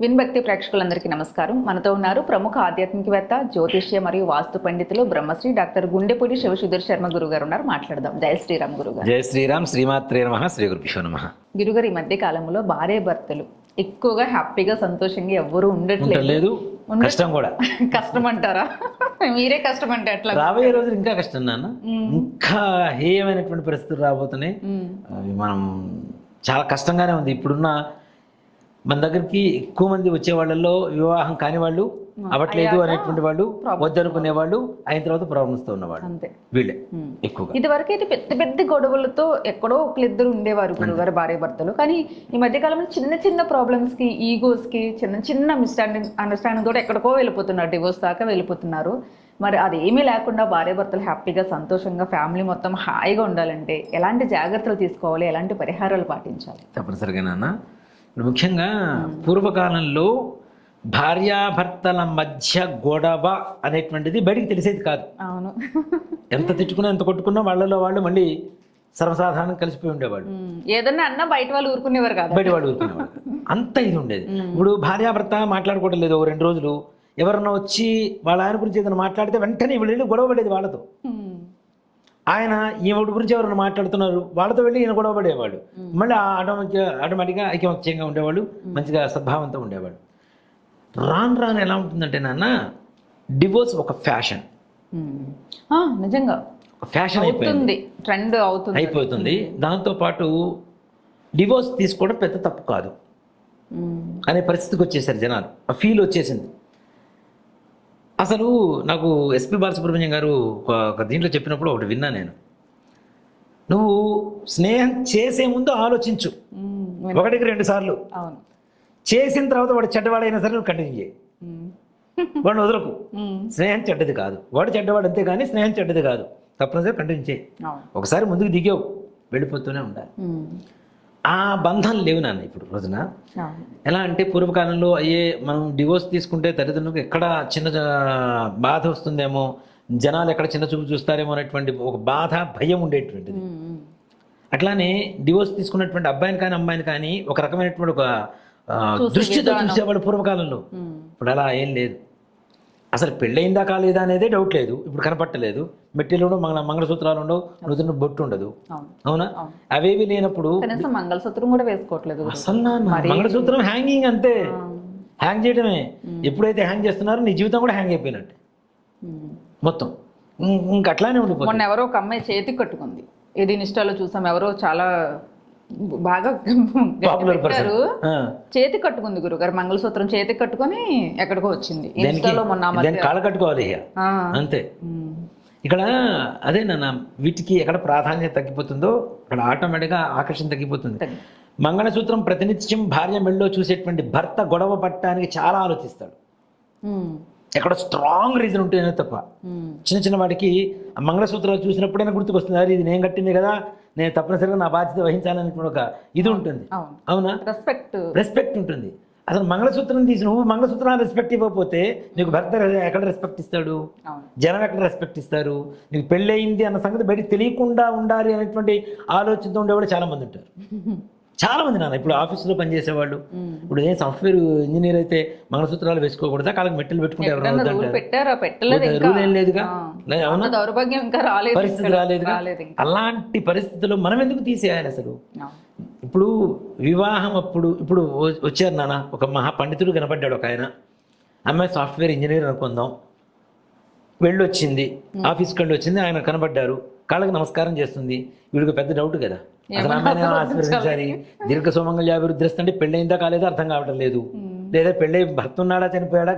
విన్భక్తి ప్రేక్షకులందరికీ నమస్కారం. మనతో ఉన్నారు ప్రముఖ ఆధ్యాత్మికవేత్త జ్యోతిష్య మరియు వాస్తు పండితులు బ్రహ్మశ్రీ డాక్టర్ గుండెపూడి శివసుధీర్ శర్మ గురువు గారు ఉన్నారు. మాట్లాడదాం. జయ శ్రీరామ్ గురుగారు. జయ శ్రీరామ్. శ్రీమాత్రే నమ. శ్రీ గురుభ్యో నమ. గురుగారు ఈ మధ్య కాలంలో భార్య భర్తలు ఎక్కువగా హ్యాపీగా సంతోషంగా ఎవ్వరూ ఉండట్లేదు. కష్టం కూడా. కష్టం అంటారా మీరే కష్టం అంటే ఎట్లా? రాబోయే రోజులు ఇంకా కష్టం నాన్న. ఇంకా హేయమైనటువంటి పరిస్థితులు రాబోతున్నాయి. మనం చాలా కష్టంగానే ఉంది. ఇప్పుడున్న మన దగ్గరికి ఎక్కువ మంది వచ్చే వాళ్ళల్లో వివాహం కాని వాళ్ళు అవ్వట్లేదు అనేటువంటి వాళ్ళు వద్దనుకునే వాళ్ళు అయిన తర్వాత ప్రాబ్లమ్స్తో ఉన్నవాళ్ళు. అంతే. వీళ్ళే మ్మ్. ఎక్కువగా. ఇది వరకు అయితే పెద్ద పెద్ద గొడవలతో ఎక్కడో ఒకరిద్దరు ఉండేవారు గురుగారు భార్య భర్తలు. కానీ ఈ మధ్య కాలంలో చిన్న చిన్న ప్రాబ్లమ్స్కి ఈగోస్కి చిన్న చిన్న మిస్టాండింగ్ అండర్స్టాండింగ్ తోటి ఎక్కడికో వెళ్ళిపోతున్నారు డివోర్స్ దాకా వెళ్ళిపోతున్నారు. మరి అది ఏమీ లేకుండా భార్య భర్తలు హ్యాపీగా సంతోషంగా ఫ్యామిలీ మొత్తం హాయిగా ఉండాలంటే ఎలాంటి జాగ్రత్తలు తీసుకోవాలి ఎలాంటి పరిహారాలు పాటించాలి? తప్పనిసరిగా నాన్న. ముఖ్యంగా పూర్వకాలంలో భార్యాభర్తల మధ్య గొడవ అనేటువంటిది బయటికి తెలిసేది కాదు. అవును. ఎంత తిట్టుకున్నా ఎంత కొట్టుకున్నా వాళ్ళలో వాళ్ళు మళ్ళీ సర్వసాధారణం కలిసిపోయి ఉండేవాళ్ళు. ఏదన్నా అన్నా బయట వాళ్ళు ఊరుకునేవారు కాదు బయట వాళ్ళు ఊరుకునేవాళ్ళు. అంత ఇది ఉండేది. ఇప్పుడు భార్యాభర్త మాట్లాడుకోవడం లేదు రెండు రోజులు. ఎవరన్నా వచ్చి వాళ్ళ ఆయన గురించి ఏదైనా మాట్లాడితే వెంటనే వీళ్ళు గొడవ పడేది వాళ్ళతో. ఆయన ఈవిడ గురించి ఎవరైనా మాట్లాడుతున్నారు వాళ్ళతో వెళ్ళి ఈయన గొడవ పడేవాడు. మళ్ళీ ఆటోమేటిక్ ఆటోమేటిక్గా ఐక్యమత్యంగా ఉండేవాళ్ళు మంచిగా సద్భావంతో ఉండేవాడు. రాను రాను ఎలా ఉంటుందంటే నాన్న డివోర్స్ ఒక ఫ్యాషన్. నిజంగా. ఫ్యాషన్ అయిపోయింది. అవుతుంది. ట్రెండ్ అవుతుంది. అయిపోతుంది. దాంతోపాటు డివోర్స్ తీసుకోవడం పెద్ద తప్పు కాదు. అనే పరిస్థితికి వచ్చేసారు జనాలు. ఆ ఫీల్ వచ్చేసింది. అసలు నాకు ఎస్పి బాలసుబ్రహ్మణ్యం గారు ఒక దీంట్లో చెప్పినప్పుడు ఒకటి విన్నా నేను. నువ్వు స్నేహం చేసే ముందు ఆలోచించు. ఒకటికి రెండు సార్లు. చేసిన తర్వాత వాడు చెడ్డవాడైనా సరే నువ్వు కంటిన్యూ చేయి. వాడిని వదలకు. స్నేహం చెడ్డది కాదు. వాడు చెడ్డవాడు అంతే కానీ స్నేహం చెడ్డది కాదు. తప్పనిసరి కంటిన్యూ చేయి. ఒకసారి ముందుకు దిగావు. వెళ్ళిపోతూనే ఉండాలి. ఆ బంధం లేవు నాన్న ఇప్పుడు రోజున. ఎలా అంటే పూర్వకాలంలో అయ్యే మనం డివోర్స్ తీసుకుంటే తల్లిదండ్రులకు ఎక్కడ చిన్న బాధ వస్తుందేమో జనాలు ఎక్కడ చిన్న చూపు చూస్తారేమో అనేటువంటి ఒక బాధ భయం ఉండేటువంటిది. అట్లానే డివోర్స్ తీసుకున్నటువంటి అబ్బాయిని కానీ అమ్మాయిని కానీ ఒక రకమైనటువంటి ఒక దృష్టితో చూసేవాడు పూర్వకాలంలో. ఇప్పుడు అలా ఏం లేదు. అసలు పెళ్ళయిందా కాలేదా అనేదే డౌట్ లేదు. ఇప్పుడు కనపట్టలేదు. మెట్టిలో ఉండవు మంగళ మంగళసూత్రాలు ఉండవు నుదురు బొట్టు ఉండదు. అవును. అవేవి లేనప్పుడు మంగళసూత్రం కూడా వేసుకోవట్లేదు. అసలు మంగళసూత్రం హ్యాంగింగ్ అంతే. హ్యాంగ్ చేయడమే ఎప్పుడైతే హ్యాంగ్ చేస్తున్నారో నీ జీవితం కూడా హ్యాంగ్ అయిపోయినట్టు. మొత్తం. ఇం- ఇంక అట్లానే ఉండిపోతుంది మొన్న ఎవరో ఒక అమ్మాయి చేతికి కట్టుకుంది. ఇది ఇన్స్టాలో చూసాం. ఎవరో చాలా బాగా పెట్టారు చేతికి కట్టుకుంది గురుగారు మంగళసూత్రం చేతికి కట్టుకొని ఎక్కడికో వచ్చింది. ఇన్స్టాలో మొన్న కాళ్ళ కట్టుకోవాలి అంతే. ఇక్కడ అదే నాన్న వీటికి ఎక్కడ ప్రాధాన్యత తగ్గిపోతుందో అక్కడ ఆటోమేటిక్గా ఆకర్షణ తగ్గిపోతుంది. తగ్గి- మంగళసూత్రం ప్రతినిత్యం భార్య మెళ్ళలో చూసేటువంటి భర్త గొడవ పట్టడానికి చాలా ఆలోచిస్తాడు. ఎక్కడ స్ట్రాంగ్ రీజన్ ఉంటేనే తప్ప. చిన్న చిన్న వాటికి ఆ మంగళసూత్రాలు చూసినప్పుడైనా గుర్తుకొస్తుంది ఇది నేను కట్టింది కదా నేను తప్పనిసరిగా నా బాధ్యత వహించాలనేటువంటి ఒక ఇది ఉంటుంది. అవును. రెస్పెక్ట్ రెస్పెక్ట్ ఉంటుంది. అసలు మంగళసూత్రం తీసి నువ్వు మంగళసూత్రం రెస్పెక్ట్ ఇవ్వకపోతే నీకు భర్త ఎక్కడ రెస్పెక్ట్ ఇస్తాడు? జనం ఎక్కడ రెస్పెక్ట్ ఇస్తారు? నీకు పెళ్ళయింది అన్న సంగతి బయటికి తెలియకుండా ఉండాలి అనేటువంటి ఆలోచనతో ఉండేవాళ్ళు చాలా మంది ఉంటారు. చాలా మంది నాన్న ఇప్పుడు ఆఫీసులో పనిచేసేవాళ్ళు. ఇప్పుడు ఏ సాఫ్ట్వేర్ ఇంజనీర్ అయితే మంగళసూత్రాలు వేసుకోకూడదా? కాళ్ళకి మెట్టలు పెట్టుకుంటే రూల్ ఏం లేదుగా? దౌర్భాగ్యం ఇంకా రాలేదు పరిస్థితి. రాలేదుగా? అలాంటి పరిస్థితుల్లో మనం ఎందుకు తీసేయాలి అసలు. ఇప్పుడు వివాహం అప్పుడు ఇప్పుడు వచ్చారు నాన్న. ఒక మహా పండితుడు కనపడ్డాడు ఒక ఆయన. అమ్మాయి సాఫ్ట్వేర్ ఇంజనీర్ అనుకుందాం. వెళ్ళొచ్చింది. ఆఫీస్కి వెళ్ళి వచ్చింది ఆయన కనబడ్డారు. కాళ్ళకి నమస్కారం చేస్తుంది. వీడికి పెద్ద డౌట్ కదా? అసలు ఆశీర్వదించాలి దీర్ఘ సుమంగళ్యాభివృద్ధి అంటే పెళ్ళయిందా కాలేదా అర్థం కావటం లేదు. లేదా పెళ్ళై భర్త ఉన్నాడా చనిపోయాడా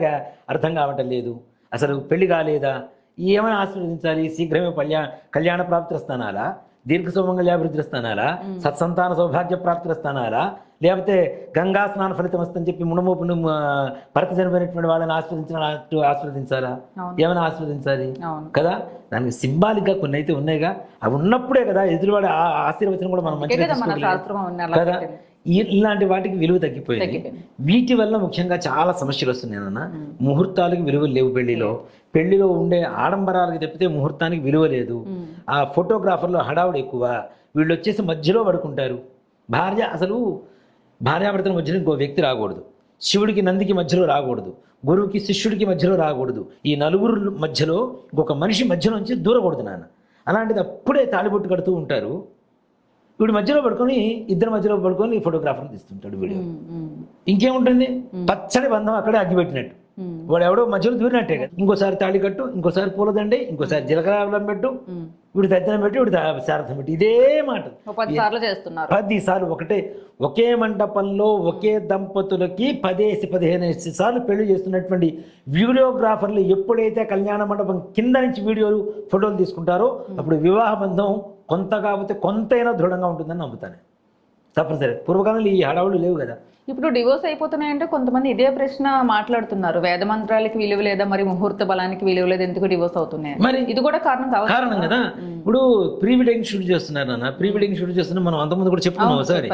అర్థం కావటం లేదు. అసలు పెళ్ళి కాలేదా? ఏమైనా ఆశీర్వదించాలి శీఘ్రమే కళ్యాణ కళ్యాణ ప్రాప్తి స్థానాలా? దీర్ఘ సుమంగళ్యాభివృద్ధి స్థానాలా? సత్సంతాన సౌభాగ్య ప్రాప్తి స్థానాలా? లేకపోతే గంగా స్నాన ఫలితం వస్తుందని చెప్పి మునమోపును భర్త చనిపోయినటువంటి వాళ్ళని ఆస్వాదించినట్టు ఆస్వాదించాలా. ఏమైనా ఆస్వాదించాలి కదా? దానికి సింబాలిక్గా కొన్ని అయితే ఉన్నాయిగా. అవి ఉన్నప్పుడే కదా ఎదురువాడి ఆశీర్వచనం కూడా మనం మంచిగా కదా ఇలాంటి వాటికి విలువ తగ్గిపోయింది. వీటి వల్ల ముఖ్యంగా చాలా సమస్యలు వస్తున్నాయి అన్న ముహూర్తాలకు విలువ లేవు పెళ్ళిలో. పెళ్ళిలో ఉండే ఆడంబరాలకు తప్పితే ముహూర్తానికి విలువ లేదు. ఆ ఫోటోగ్రాఫర్లో హడావుడు ఎక్కువ. వీళ్ళు వచ్చేసి మధ్యలో పడుకుంటారు. భార్య అసలు భార్యాభర్తల మధ్యలో ఇంకో వ్యక్తి రాకూడదు. శివుడికి నందికి మధ్యలో రాకూడదు. గురువుకి శిష్యుడికి మధ్యలో రాకూడదు. ఈ నలుగురు మధ్యలో ఇంకొక మనిషి మధ్యలోంచి దూరకూడదు నాన్న. అలాంటిది అప్పుడే తాళిబొట్టు కడుతూ ఉంటారు. వీడి మధ్యలో పడుకొని ఇద్దరి మధ్యలో పడుకొని ఫోటోగ్రాఫర్ని తీస్తుంటాడు వీడియో. ఇంకేముంటుంది? పచ్చడి బంధం అక్కడే అగ్గిపెట్టినట్టు. వాడు ఎవడో మధ్యలో దూరినట్టే కదా. ఇంకోసారి తాళి కట్టు ఇంకోసారి పూలదండి ఇంకోసారి జీలకర్ర పెట్టు. వీడు తద్దినం పెట్టి వీడు శారథం పెట్టి. ఇదే మాట. పది సార్లు ఒకటే. ఒకే మండపంలో ఒకే దంపతులకి పదేసి పదిహేను సార్లు పెళ్ళి చేస్తున్నటువంటి వీడియోగ్రాఫర్లు ఎప్పుడైతే కళ్యాణ మండపం కింద నుంచి వీడియోలు ఫోటోలు తీసుకుంటారో అప్పుడు వివాహ బంధం కొంత కాకపోతే కొంతైనా దృఢంగా ఉంటుందని నమ్ముతాను. తప్పనిసరి. పూర్వకాలంలో ఈ హడావులు లేవు కదా. ఇప్పుడు డివోర్స్ అయిపోతున్నాయంటే కొంతమంది ఇదే ప్రశ్న మాట్లాడుతున్నారు. వేద మంత్రాలకి విలువ లేదా మరి ముహూర్త బలానికి విలువ లేదా ఎందుకు డివోర్స్ అవుతున్నాయి మరి ఇది కూడా కారణం కావచ్చు కారణం కదా. ఇప్పుడు ప్రీ వెడ్డింగ్ షూట్ చేస్తున్నారు నాన్న. ప్రీ వెడ్డింగ్ షూట్ చేస్తున్నా మనం అంతకుముందు కూడా చెప్పుకున్నాం ఒకసారి.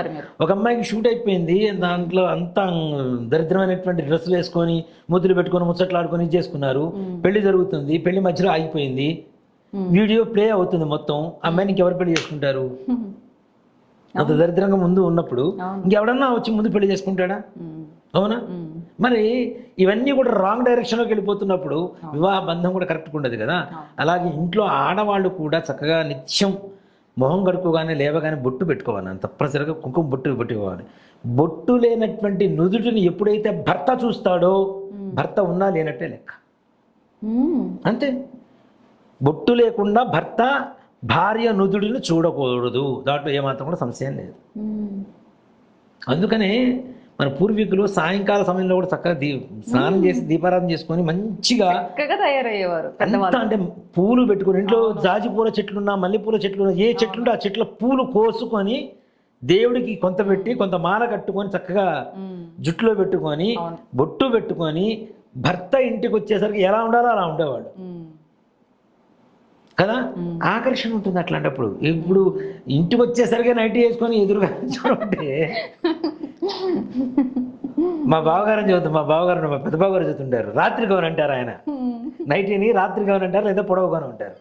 ఒక అమ్మాయికి షూట్ అయిపోయింది దాంట్లో అంతా దరిద్రమైనటువంటి డ్రెస్సులు వేసుకొని ముద్దులు పెట్టుకొని ముచ్చట్లు ఆడుకొని ఇది చేసుకున్నారు. పెళ్ళి జరుగుతుంది పెళ్ళి మధ్యలో ఆగిపోయింది. వీడియో ప్లే అవుతుంది మొత్తం. అమ్మాయిని ఇంకెవరు పెళ్ళి చేసుకుంటారు? అంత దరిద్రంగా ముందు ఉన్నప్పుడు. ఇంకెవడన్నా వచ్చి ముందు పెళ్ళి చేసుకుంటాడా? ఉమ్, అవునా? మరి ఇవన్నీ కూడా రాంగ్ డైరెక్షన్లోకి వెళ్ళిపోతున్నప్పుడు వివాహ బంధం కూడా కరెక్ట్గా ఉండదు కదా? అలాగే ఇంట్లో ఆడవాళ్ళు కూడా చక్కగా నిత్యం మొహం కడుక్కోగానే లేవగానే బొట్టు పెట్టుకోవాలి. అంత తప్పనిసరిగా కుంకుమ బొట్టు పెట్టుకోవాలి బొట్టు లేనటువంటి నుదుటిని ఎప్పుడైతే భర్త చూస్తాడో భర్త ఉన్నా లేనట్టే లెక్క. అంతే. బొట్టు లేకుండా భర్త భార్య నుదుడిని చూడకూడదు. దాంట్లో ఏమాత్రం కూడా సంశయం లేదు. అందుకనే మన పూర్వీకులు సాయంకాల సమయంలో కూడా చక్కగా దీ స్నానం చేసి దీపారాధన చేసుకొని మంచిగా చక్కగా తయారయ్యేవారు అంటే పూలు పెట్టుకొని ఇంట్లో జాజి పూల చెట్లున్నా మల్లె పూల చెట్లున్నా ఏ చెట్లుంటే ఆ చెట్ల పూలు కోసుకొని దేవుడికి కొంత పెట్టి కొంత మాల కట్టుకొని చక్కగా జుట్టులో పెట్టుకొని. బొట్టు పెట్టుకొని భర్త ఇంటికి వచ్చేసరికి ఎలా ఉండాలో అలా ఉండేవాడు. కదా? ఆకర్షణ ఉంటుంది అట్లాంటప్పుడు. ఇప్పుడు ఇంటికి వచ్చేసరికి నైట్ వేసుకొని ఎదురుగా చూడంటే మా బావగారు అని చెబుతాం మా బావగారు మా పెద్ద బావగారు చెబుతుంటారు రాత్రి గౌన్ అంటారు ఆయన. నైట్ని రాత్రి గౌన్ అంటారు లేదా పొడవు గౌన్ అంటారు.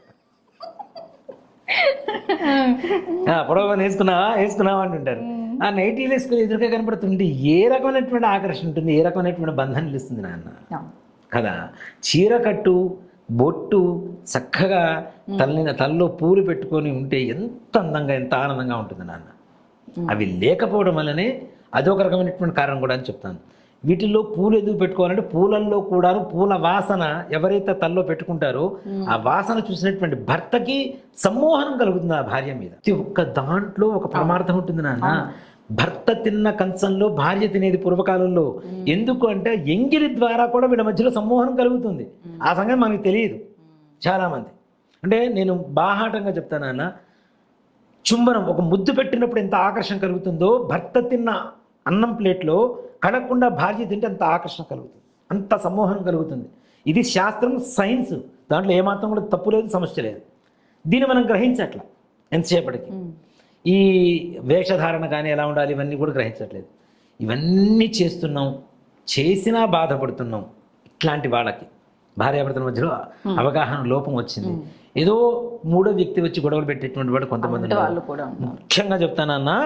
ఆ, పొడవు గౌన్ వేసుకున్నావా? వేసుకున్నావా అంటుంటారు. ఆ నైటీలు వేసుకుని ఎదురుగా కనపడుతుంటే ఏ రకమైనటువంటి ఆకర్షణ ఉంటుంది ఏ రకమైనటువంటి బంధం నిలుస్తుంది నాన్న. కదా? చీర కట్టు బొట్టు చక్కగా తల్లిన తల్లో పూలు పెట్టుకొని ఉంటే ఎంత అందంగా ఎంత ఆనందంగా ఉంటుంది నాన్న. అవి లేకపోవడం వల్లనే అదొక రకమైనటువంటి కారణం కూడా అని చెప్తాను. వీటిల్లో పూలు ఎందుకు పెట్టుకోవాలంటే పూలల్లో కూడా పూల వాసన ఎవరైతే తల్లో పెట్టుకుంటారో ఆ వాసన చూసినటువంటి భర్తకి సమ్మోహనం కలుగుతుంది ఆ భార్య మీద. ప్రతి ఒక్క దాంట్లో ఒక పరమార్థం ఉంటుంది నాన్న. భర్త తిన్న కంచంలో భార్య తినేది పూర్వకాలంలో. ఎందుకు అంటే ఎంగిలి ద్వారా కూడా వీళ్ళ మధ్యలో సమ్మోహనం కలుగుతుంది. ఆ సంగతి మనకు తెలియదు. చాలామంది. అంటే నేను బాహాటంగా చెప్తాను నాన్న చుంబనం ఒక ముద్దు పెట్టినప్పుడు ఎంత ఆకర్షణ కలుగుతుందో భర్త తిన్న అన్నం ప్లేట్లో కడకుండా భార్య తింటే అంత ఆకర్షణ కలుగుతుంది. అంత సమ్మోహనం కలుగుతుంది. ఇది శాస్త్రం సైన్స్. దాంట్లో ఏమాత్రం కూడా తప్పు లేదు సమస్య లేదు. దీన్ని మనం గ్రహించట్ల ఎంతసేపటికి. ఈ వేషధారణ కానీ ఎలా ఉండాలి ఇవన్నీ కూడా గ్రహించట్లేదు. ఇవన్నీ చేస్తున్నాం చేసినా బాధపడుతున్నాం ఇట్లాంటి వాళ్ళకి. భార్యాభర్తల మధ్యలో అవగాహన లోపం వచ్చింది. ఏదో మూడో వ్యక్తి వచ్చి గొడవలు పెట్టేటువంటి వాడు కొంతమంది ముఖ్యంగా చెప్తానన్నా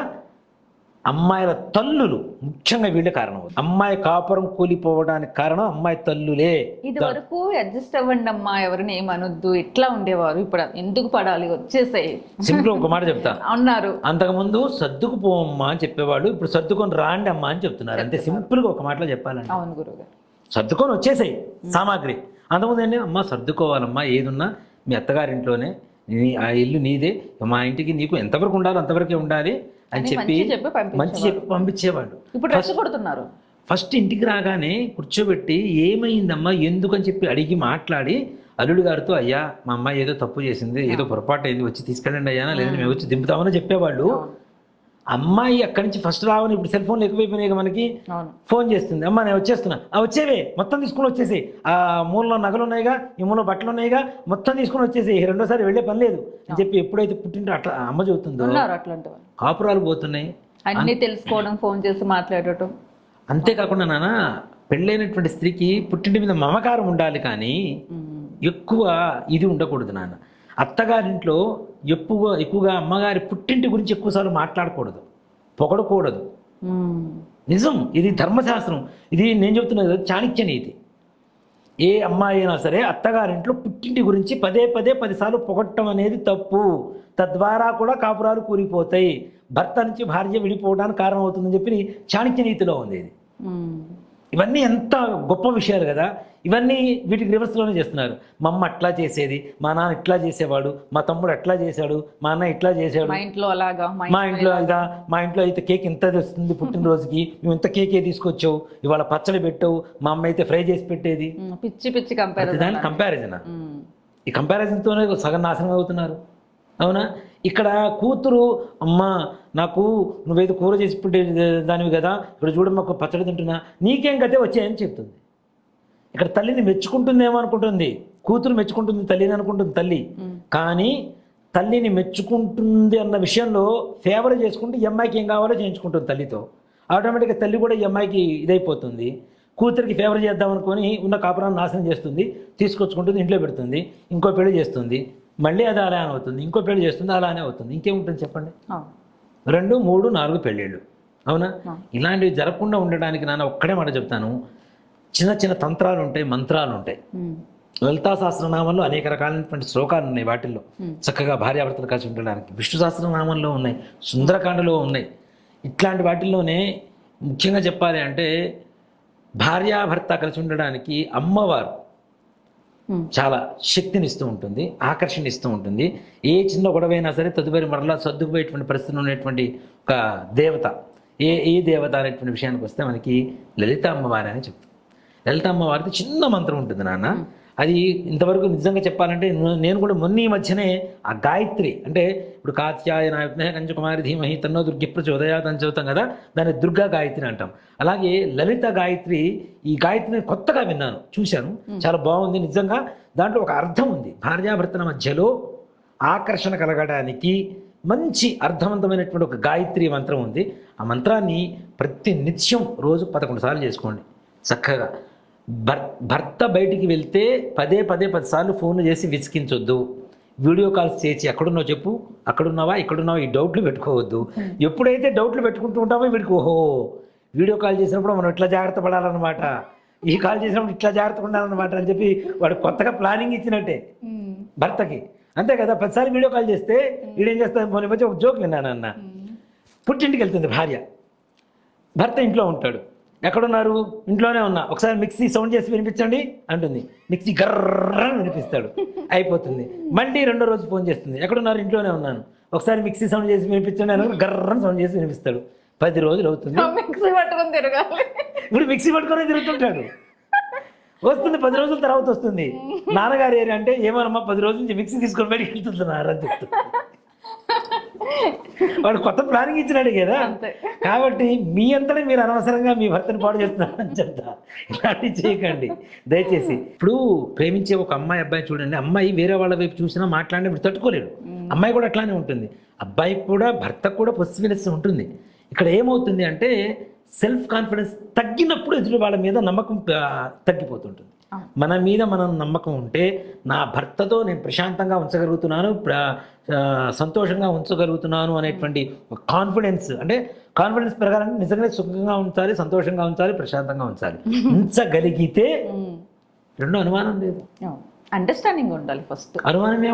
అమ్మాయిల తల్లులు ముఖ్యంగా వీళ్ళే కారణం అమ్మాయి కాపురం కూలిపోవడానికి కారణం అమ్మాయి తల్లులే. ఇది వరకు అడ్జస్ట్ అవ్వండి అమ్మా ఎవరిని ఏమనొద్దు ఇట్లా ఉండేవారు ఇప్పుడు ఎందుకు పడాలి వచ్చేసాయి. సింపుల్ ఒక మాట చెప్తా. అన్నారు. అంతకుముందు సర్దుకుపోమ్మా అని చెప్పేవాడు ఇప్పుడు సర్దుకొని రాండి అమ్మా అని చెప్తున్నారు. అంతే సింపుల్గా ఒక మాటలో చెప్పాలండి. అవును గురుగారు సర్దుకొని వచ్చేసాయి సామాగ్రి. అంతకుముందు ఏంటి అమ్మా సర్దుకోవాలమ్మా ఏదున్నా మీ అత్తగారింట్లోనే నీ ఆ ఇల్లు నీదే మా ఇంటికి నీకు ఎంతవరకు ఉండాలో అంతవరకే ఉండాలి. అని చెప్పి మంచి చెప్పి పంపించేవాడు ఇప్పుడు రెచ్చగొడుతున్నారు ఫస్ట్ ఇంటికి రాగానే కూర్చోబెట్టి ఏమైందమ్మా ఎందుకని చెప్పి అడిగి మాట్లాడి అల్లుడు గారితో అయ్యా మా అమ్మాయి ఏదో తప్పు చేసింది ఏదో పొరపాటు అయింది వచ్చి తీసుకెళ్ళండి అయ్యా లేదంటే మేము వచ్చి దింపుతామని చెప్పేవాళ్ళు. అమ్మాయి అక్కడి నుంచి ఫస్ట్ రావని ఇప్పుడు సెల్ ఫోన్లు ఎక్కువైపోయినాయి మనకి. ఫోన్ చేస్తుంది. అమ్మ నేను వచ్చేస్తున్నా. ఆ వచ్చేవే. మొత్తం తీసుకుని వచ్చేసి ఆ మూలలో నగలు ఉన్నాయిగా ఈ మూలలో బట్టలు ఉన్నాయిగా మొత్తం తీసుకుని వచ్చేసి రెండోసారి వెళ్ళే పని లేదు అని చెప్పి ఎప్పుడైతే పుట్టింటో అట్లా అమ్మ చెబుతుందో కాపురాలు పోతున్నాయి. అన్ని తెలుసుకోవడం ఫోన్ చేసి మాట్లాడటం. అంతేకాకుండా నాన్న పెళ్ళైనటువంటి స్త్రీకి పుట్టింటి మీద మమకారం ఉండాలి కానీ. ఎక్కువ ఇది ఉండకూడదు నాన్న. అత్తగారింట్లో ఎక్కువ ఎక్కువగా అమ్మగారి పుట్టింటి గురించి ఎక్కువసార్లు మాట్లాడకూడదు. పొగడకూడదు. నిజం. ఇది ధర్మశాస్త్రం. ఇది నేను చెబుతున్నది చాణిక్య నీతి ఏ అమ్మాయి అయినా సరే అత్తగారింట్లో పుట్టింటి గురించి పదే పదే పదిసార్లు పొగట్టం అనేది తప్పు. తద్వారా కూడా కాపురాలు కూలిపోతాయి. భర్త నుంచి భార్య విడిపోవడానికి కారణం అవుతుందని చెప్పి చాణిక్య నీతిలో ఉంది ఇది. ఇవన్నీ ఎంత గొప్ప విషయాలు కదా. ఇవన్నీ వీటికి రివర్స్లోనే చేస్తున్నారు. మా అమ్మ అట్లా చేసేది మా నాన్న ఇట్లా చేసేవాడు మా తమ్ముడు అట్లా చేశాడు మా అన్న ఇట్లా చేశాడు. మా ఇంట్లో అలాగా మా ఇంట్లో ఇదా మా ఇంట్లో అయితే కేక్ ఇంత వస్తుంది పుట్టినరోజుకి నువ్వు ఇంత కేకే తీసుకొచ్చావు ఇవాళ పచ్చడి పెట్టావు మా అమ్మ అయితే ఫ్రై చేసి పెట్టేది. పిచ్చి పిచ్చి కంపారిజన్ కంపారిజన్ ఈ కంపారిజన్తోనే సగం నాశనం అవుతున్నారు. అవునా? ఇక్కడ కూతురు అమ్మ నాకు నువ్వేదో కూర చేసి దానివి కదా ఇప్పుడు చూడమ్మ ఒక పచ్చడి తింటున్నా నీకేం గతే వచ్చాయని చెప్తుంది. ఇక్కడ తల్లిని మెచ్చుకుంటుందేమో అనుకుంటుంది. కూతురు మెచ్చుకుంటుంది తల్లిని అనుకుంటుంది తల్లి. కానీ తల్లిని మెచ్చుకుంటుంది అన్న విషయంలో ఫేవర్ చేసుకుంటే ఈ అమ్మాయికి ఏం కావాలో చేయించుకుంటుంది తల్లితో. ఆటోమేటిక్గా తల్లి కూడా ఈ అమ్మాయికి ఇదైపోతుంది. కూతురికి ఫేవర్ చేద్దాం అనుకొని ఉన్న కాపురాన్ని నాశనం చేస్తుంది తీసుకొచ్చుకుంటుంది ఇంట్లో పెడుతుంది ఇంకో పెళ్ళి చేస్తుంది. మళ్ళీ అది అలానే అవుతుంది. ఇంకో పెళ్ళి చేస్తుంది అలానే అవుతుంది. ఇంకేముంటుంది చెప్పండి? రెండు మూడు నాలుగు పెళ్ళిళ్ళు. అవునా. ఇలాంటివి జరగకుండా ఉండడానికి నాన్న ఒక్కడే మాట చెప్తాను. చిన్న చిన్న తంత్రాలు ఉంటాయి మంత్రాలు ఉంటాయి లలితా సహస్రనామంలో అనేక రకాలైనటువంటి శ్లోకాలు ఉన్నాయి వాటిల్లో. చక్కగా భార్యాభర్తలు కలిసి ఉండడానికి. విష్ణు సహస్రనామంలో ఉన్నాయి. సుందరకాండలో ఉన్నాయి. ఇట్లాంటి వాటిల్లోనే ముఖ్యంగా చెప్పాలి అంటే భార్యాభర్త కలిసి ఉండడానికి అమ్మవారు చాలా శక్తినిస్తూ ఉంటుంది ఆకర్షణ ఇస్తూ ఉంటుంది. ఏ చిన్న గొడవైనా సరే తదుపరి మరలా సర్దుకుపోయేటువంటి పరిస్థితులు ఉన్నటువంటి ఒక దేవత ఏ ఏ దేవత అనేటువంటి విషయానికి వస్తే మనకి లలిత అమ్మవారి అని చెప్తాం లలిత అమ్మవారిది చిన్న మంత్రం ఉంటుంది నాన్న. అది ఇంతవరకు నిజంగా చెప్పాలంటే నేను కూడా మొన్న ఈ మధ్యనే ఆ గాయత్రి అంటే ఇప్పుడు కాత్యాయన కంచకుమారి ధీమహి తన్నో దుర్గి ప్రచోదయాత్ అని చెబుతాం కదా దాన్ని దుర్గా గాయత్రి అంటాం. అలాగే లలిత గాయత్రి ఈ గాయత్రిని కొత్తగా విన్నాను చూశాను. చాలా బాగుంది నిజంగా. దాంట్లో ఒక అర్థం ఉంది. భార్యాభర్తల మధ్యలో ఆకర్షణ కలగడానికి మంచి అర్థవంతమైనటువంటి ఒక గాయత్రి మంత్రం ఉంది. ఆ మంత్రాన్ని ప్రతి నిత్యం రోజు పదకొండు సార్లు చేసుకోండి. చక్కగా. భర్ భర్త బయటికి వెళ్తే పదే పదే పదిసార్లు ఫోన్లు చేసి విసికించొద్దు వీడియో కాల్స్ చేసి ఎక్కడున్నావు చెప్పు అక్కడున్నావా ఇక్కడున్నావా ఈ డౌట్లు పెట్టుకోవద్దు. ఎప్పుడైతే డౌట్లు పెట్టుకుంటూ ఉంటామో వీడికి ఓహో వీడియో కాల్ చేసినప్పుడు మనం ఇట్లా జాగ్రత్త పడాలన్నమాట. ఈ కాల్ చేసినప్పుడు ఇట్లా జాగ్రత్తగా ఉండాలన్నమాట అని చెప్పి వాడు కొత్తగా ప్లానింగ్ ఇచ్చినట్టే భర్తకి. అంతే కదా పదిసార్లు వీడియో కాల్ చేస్తే వీడేం చేస్తాడు? మొన్న మధ్య ఒక జోక్ విన్నాను అన్న పుట్టింటికి వెళ్తుంది భార్య. భర్త ఇంట్లో ఉంటాడు. ఎక్కడున్నారు? ఇంట్లోనే ఉన్నా. ఒకసారి మిక్సీ సౌండ్ చేసి వినిపించండి అంటుంది. మిక్సీ గర్ర వినిపిస్తాడు. అయిపోతుంది. మళ్ళీ రెండో రోజు ఫోన్ చేస్తుంది. ఎక్కడున్నారు? ఇంట్లోనే ఉన్నాను. ఒకసారి మిక్సీ సౌండ్ చేసి వినిపించండి అని గర్ర సౌండ్ చేసి వినిపిస్తాడు. పది రోజులు అవుతుంది. మిక్సీ పట్టుకొని తిరగాలి. ఇప్పుడు మిక్సీ పట్టుకొని తిరుగుతుంటాడు. వస్తుంది పది రోజుల తర్వాత వస్తుంది. నాన్నగారు ఏరి అంటే ఏమనమ్మా పది రోజుల నుంచి మిక్సీ తీసుకొని బయటికి వెళ్తున్నారు అని చెప్తాడు వాడు కొత్త ప్లానింగ్ ఇచ్చినాడు కదా. కాబట్టి మీ అంతనే మీరు అనవసరంగా మీ భర్తను పాడు చేస్తున్నారని చెప్తా. ఇలాంటివి చేయకండి. దయచేసి. ఇప్పుడు ప్రేమించే ఒక అమ్మాయి అబ్బాయి చూడండి. అమ్మాయి వేరే వాళ్ళ వైపు చూసినా మాట్లాడినా ఇప్పుడు తట్టుకోలేడు. అమ్మాయి కూడా అట్లానే ఉంటుంది. అబ్బాయికి కూడా భర్తకు కూడా పొసిబిలిటీ ఉంటుంది. ఇక్కడ ఏమవుతుంది అంటే సెల్ఫ్ కాన్ఫిడెన్స్ తగ్గినప్పుడు ఎదుటి వాళ్ళ మీద నమ్మకం తగ్గిపోతుంటుంది. మన మీద మనం నమ్మకం ఉంటే నా భర్తతో నేను ప్రశాంతంగా ఉంచగలుగుతున్నాను సంతోషంగా ఉంచగలుగుతున్నాను అనేటువంటి కాన్ఫిడెన్స్ అంటే కాన్ఫిడెన్స్ పెరగాలంటే నిజంగానే సుఖంగా ఉంచాలి సంతోషంగా ఉంచాలి ప్రశాంతంగా ఉంచాలి. ఉంచగలిగితే రెండో అనుమానం లేదు. అండర్స్టాండింగ్ ఉండాలి ఫస్ట్ అనుమానమే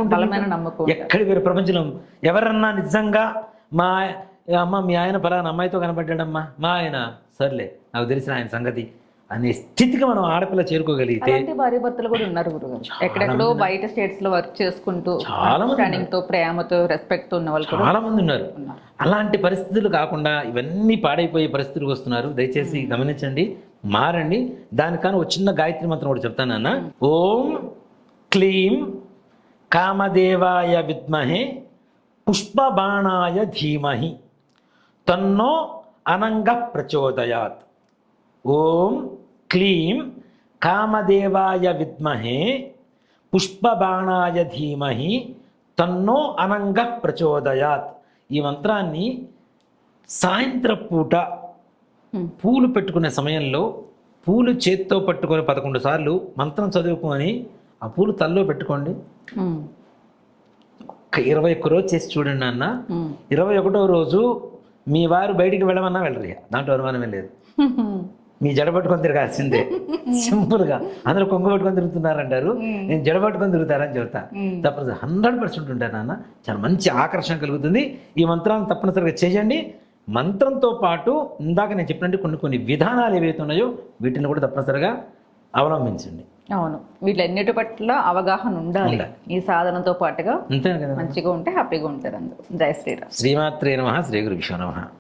నమ్మకం ఎక్కడి వేరు ప్రపంచంలో ఎవరన్నా నిజంగా మా అమ్మ మీ ఆయన పలానా అమ్మాయితో కనబడ్డాడమ్మా మా ఆయన సర్లే నాకు తెలిసిన ఆయన సంగతి అనే స్థితికి మనం ఆడపిల్ల చేరుకోగలిగితే భార్య భర్తలు కూడా ఉన్నారు గురుగారు ఎక్కడెక్కడో బయట స్టేట్స్లో వర్క్ చేసుకుంటూ చాలా మంది తో ప్రేమతో రెస్పెక్ట్తో ఉన్న వాళ్ళు చాలా మంది ఉన్నారు. ఉన్నారు. అలాంటి పరిస్థితులు కాకుండా ఇవన్నీ పాడైపోయే పరిస్థితులకు వస్తున్నారు. దయచేసి గమనించండి మారండి. దానికన్నా ఒక చిన్న గాయత్రి మంత్రం కూడా చెప్తాను అన్న ఓం క్లీం కామదేవాయ విద్మహే పుష్పబాణాయ ధీమహి. తన్నో అనంగ ప్రచోదయాత్. ఓం క్లీం కామదేవాయ విద్మహే పుష్పబాణాయ ధీమహి తన్నో అనంగ ప్రచోదయాత్. ఈ మంత్రాన్ని సాయంత్రం పూట. పూలు పెట్టుకునే సమయంలో పూలు చేత్తో పట్టుకొని పదకొండు సార్లు మంత్రం చదువుకొని ఆ పూలు తల్లో పెట్టుకోండి. ఇరవై ఒక్క రోజు చేసి చూడండి అన్న ఇరవై ఒకటో రోజు మీ వారు బయటికి వెళ్ళమన్నా వెళ్ళరు. దాంట్లో అనుమానమే లేదు. మీ జడ పట్టుకొని తిరగాల్సిందే. సింపుల్గా. అందరూ కొంగ పట్టుకొని తిరుగుతున్నారంటారు. నేను జడ పట్టుకొని తిరుగుతారని చెబుతా. తప్పదు. హండ్రెడ్ పర్సెంట్ ఉంటాను నాన్న. చాలా మంచి ఆకర్షణ కలుగుతుంది. ఈ మంత్రాన్ని తప్పనిసరిగా చేయండి. మంత్రంతో పాటు ఇందాక నేను చెప్పినట్టు కొన్ని కొన్ని విధానాలు ఏవైతే ఉన్నాయో వీటిని కూడా తప్పనిసరిగా అవలంబించండి. అవును. వీటన్నిటి పట్ల అవగాహన ఉండాలి. ఈ సాధనతో పాటుగా మంచిగా ఉంటే హ్యాపీగా ఉంటారు అందరూ. జై శ్రీరామ్. శ్రీమాత్రే నమ శ్రీ గురు నమ.